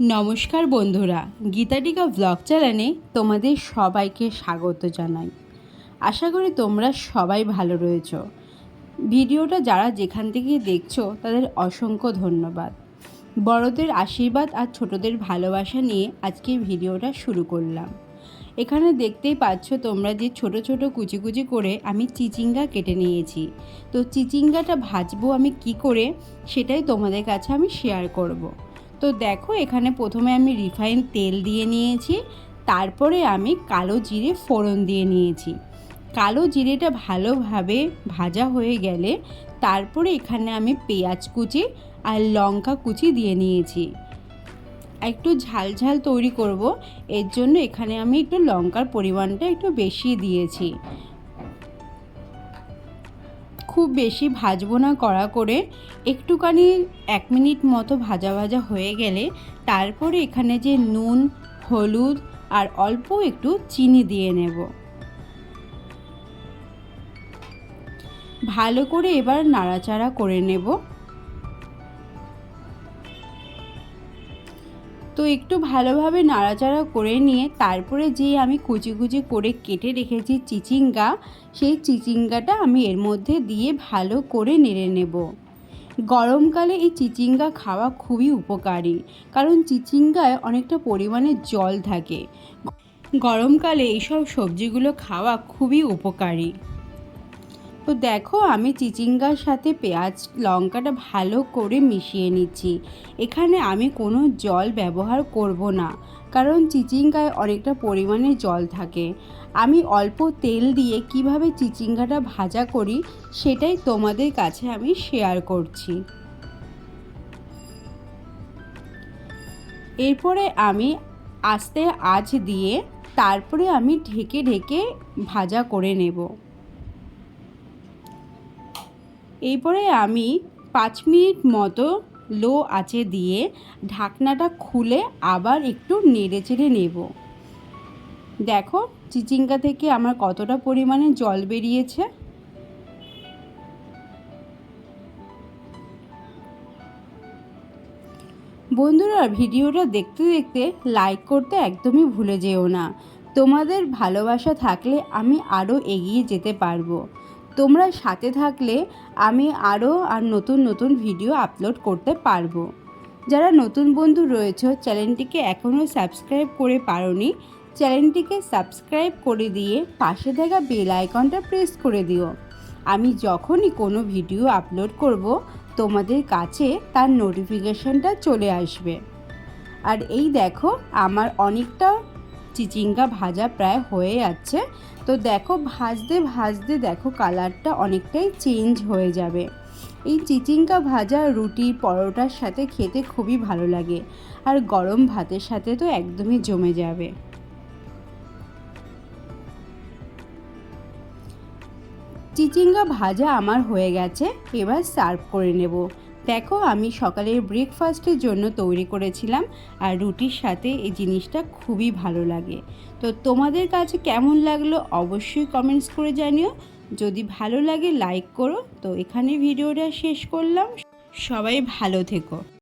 নমস্কার বন্ধুরা গীতাটিকা ব্লগ চ্যানেলে তোমাদের সবাইকে স্বাগত জানাই। আশা করি তোমরা সবাই ভালো রয়েছো। ভিডিওটা যারা যেখান থেকে দেখছ, তাদের অসংখ্য ধন্যবাদ। বড়দের আশীর্বাদ আর ছোটদের ভালোবাসা নিয়ে আজকে ভিডিওটা শুরু করলাম। এখানে দেখতেই পাচ্ছ তোমরা যে ছোট ছোট কুচি কুচি করে আমি চিচিঙ্গা কেটে নিয়েছি। তো চিচিঙ্গাটা ভাজবো আমি কি করে, সেটাই তোমাদের কাছে আমি শেয়ার করব। তো দেখো, এখানে প্রথমে আমি রিফাইন তেল দিয়ে নিয়েছি, তারপরে আমি কালো জিরে ফোড়ন দিয়ে নিয়েছি। কালো জিরেটা ভালোভাবে ভাজা হয়ে গেলে তারপরে এখানে আমি পেঁয়াজ কুচি আর লঙ্কা কুচি দিয়ে নিয়েছি। একটু ঝাল ঝাল তৈরি করব, এর জন্য এখানে আমি একটু লঙ্কার পরিমাণটা একটু বেশি দিয়েছি। খুব বেশি ভাজবো না কড়া করে, একটুখানি এক মিনিট মতো ভাজা ভাজা হয়ে গেলে তারপরে এখানে যে নুন, হলুদ আর অল্প একটু চিনি দিয়ে নেব। ভালো করে এবার নাড়াচাড়া করে নেব। তো একটু ভালোভাবে নাড়াচাড়া করে নিয়ে তারপরে যে আমি কুচি কুচি করে কেটে রেখেছি চিচিঙ্গা, সেই চিচিঙ্গাটা আমি এর মধ্যে দিয়ে ভালো করে নেড়ে নেব। গরমকালে এই চিচিঙ্গা খাওয়া খুবই উপকারী, কারণ চিচিঙ্গায় অনেকটা পরিমাণে জল থাকে। গরমকালে এইসব সবজিগুলো খাওয়া খুবই উপকারী। তো দেখো, আমি চিচিঙ্গার সাথে পেঁয়াজ লঙ্কাটা ভালো করে মিশিয়ে নিচ্ছি। এখানে আমি কোনো জল ব্যবহার করব না, কারণ চিচিঙ্গায় অনেকটা পরিমাণে জল থাকে। আমি অল্প তেল দিয়ে কীভাবে চিচিঙ্গাটা ভাজা করি, সেটাই তোমাদের কাছে আমি শেয়ার করছি। এরপরে আমি আস্তে আঁচ দিয়ে তারপরে আমি ঢেকে ঢেকে ভাজা করে নেব। এরপরে আমি পাঁচ মিনিট মতো লো আঁচে দিয়ে ঢাকনাটা খুলে আবার একটু নেড়ে চেড়ে নেব। দেখো, চিচিঙ্গা থেকে আমার কতটা পরিমাণে জল বেরিয়েছে। বন্ধুরা, ভিডিওটা দেখতে দেখতে লাইক করতে একদমই ভুলে যেও না। তোমাদের ভালোবাসা থাকলে আমি আরও এগিয়ে যেতে পারব। তোমরা সাথে থাকলে আমি আরও আর নতুন নতুন ভিডিও আপলোড করতে পারব। যারা নতুন বন্ধু রয়েছে, চ্যানেলটিকে এখনও সাবস্ক্রাইব করে পারোনি, চ্যানেলটিকে সাবস্ক্রাইব করে দিয়ে পাশে থাকা বেল আইকনটা প্রেস করে দিও। আমি যখনই কোনো ভিডিও আপলোড করব, তোমাদের কাছে তার নোটিফিকেশনটা চলে আসবে। আর এই দেখো, আমার অনেকটা চিচিঙ্গা ভাজা প্রায় হয়ে যাচ্ছে। তো দেখো, ভাজতে ভাজতে দেখো কালারটা অনেকটাই চেঞ্জ হয়ে যাবে। এই চিচিঙ্গা ভাজা রুটি, পরোটার সাথে খেতে খুবই ভালো লাগে। আর গরম ভাতের সাথে তো একদমই জমে যাবে। চিচিঙ্গা ভাজা আমার হয়ে গেছে, এবার সার্ভ করে নেব। দেখো, আমি সকালের ব্রেকফাস্টের জন্য তৈরি করেছিলাম আর রুটির সাথে এই জিনিসটা খুবই ভালো লাগে। তো তোমাদের কাছে কেমন লাগল অবশ্যই কমেন্টস করে জানিও। যদি ভালো লাগে লাইক করো। তো এখানে ভিডিওটা শেষ করলাম। সবাই ভালো থেকো।